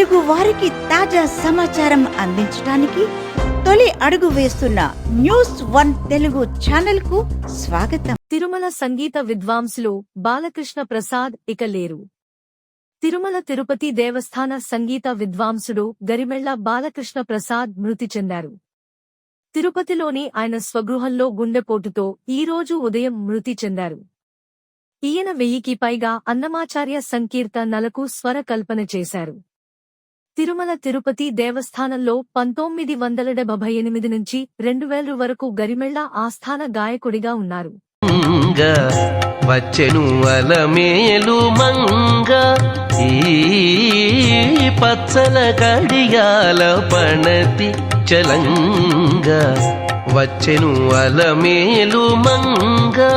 తెలుగు వారికి తాజా సమాచారం అందించడానికి తొలి అడుగు వేస్తున్న న్యూస్ వన్ తెలుగు ఛానల్కు స్వాగతం. తిరుమల సంగీత విద్వాంసులు బాలకృష్ణ ప్రసాద్ ఇక లేరు. తిరుమల తిరుపతి దేవస్థాన సంగీత విద్వాంసుడు గరిమెళ్ళ బాలకృష్ణ ప్రసాద్ మృతి చెందారు. తిరుపతిలోని ఆయన స్వగృహంలో గుండెపోటుతో ఈరోజు ఉదయం మృతి చెందారు. ఈయన వెయ్యికి పైగా అన్నమాచార్య సంకీర్తనలకు స్వర కల్పన చేశారు. తిరుమల తిరుపతి దేవస్థానంలో పంతొమ్మిది వందల డెబ్బై ఎనిమిది నుంచి రెండు వేల వరకు గరిమెళ్ళ ఆస్థాన గాయకుడిగా ఉన్నారు. వచ్చెను అలమేలు మంగ ఈ పచ్చల కడియాల పణతి చలంగ వచ్చెను అలమేలు మంగా.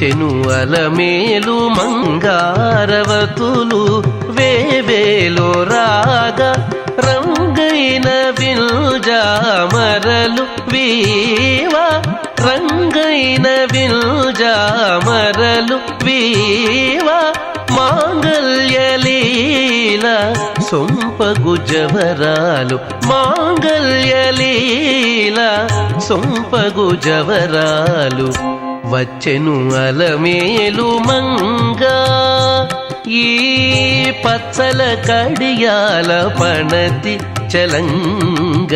చెను అలమేలు మంగారవతులు వేవేలో రాగ రంగైన విల్జామరలు వీవా రంగైన విల్జామరలు వీవా మాంగల్యలీల సొంపగు జవరాలు మాంగల్యలీల సొంపగు జవరాలు వచ్చెను అలమేలు మంగా. ఈ పచ్చల కడియాల పణతి చలంగ.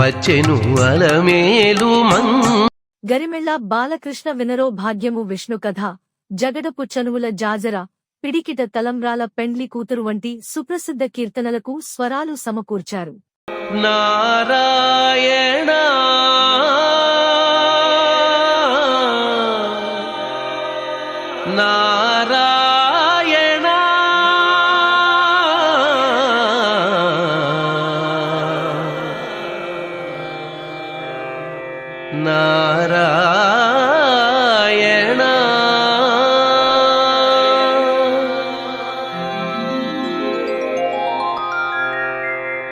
వచ్చెను అలమేలు మంగ. గరిమెళ్ళ బాలకృష్ణ వినరో భాగ్యము విష్ణు కథ. జగడపు చనువుల జాజర పిడికిట తలంబ్రాల పెండ్లి కూతురు వంటి సుప్రసిద్ధ కీర్తనలకు స్వరాలు సమకూర్చారు. నారాయణ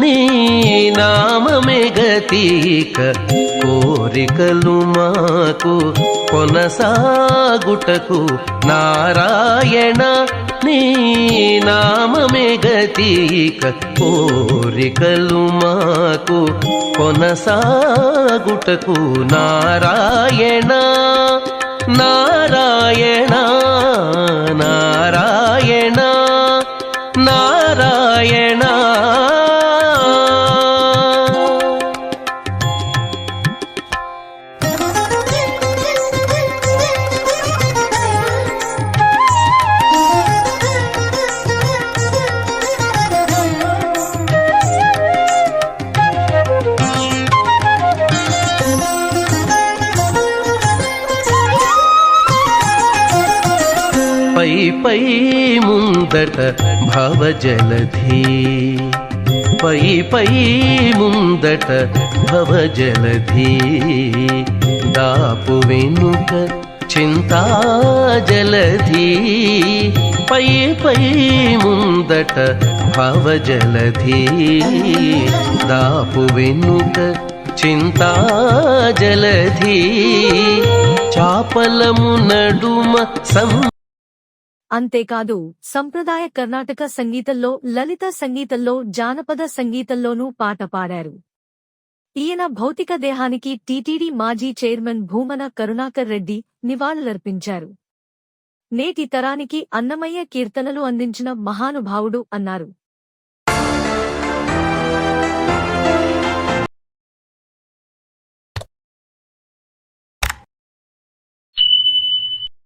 నీ నామమే గతీక కోరికలు మాకు కొనసాగుటకు నారాయణ నీ నామమే గతీక కోరికలు మాకు కొనసాగుటకు నారాయణ నారాయణ నారాయణ నారాయణ. పై పై ముందట భవజలధి. పై పై ముందట భవజలధి. దాపు వెనుక చింతాజలధి. పై పై ముందట భవజలధి. దాపు వెనుక చింతాజలధి. చాపలము నడుమ సం అంతేకాదు సంప్రదాయ కర్ణాటక సంగీతంలో లలిత సంగీతంలో జానపద సంగీతంలోనూ పాట పాడారు. ఈయన భౌతిక దేహానికి టీటీడీ మాజీ చైర్మన్ భూమన కరుణాకర్ రెడ్డి నివాళులర్పించారు. నేటి తరానికి అన్నమయ్య కీర్తనలు అందించిన మహానుభావుడు అన్నారు.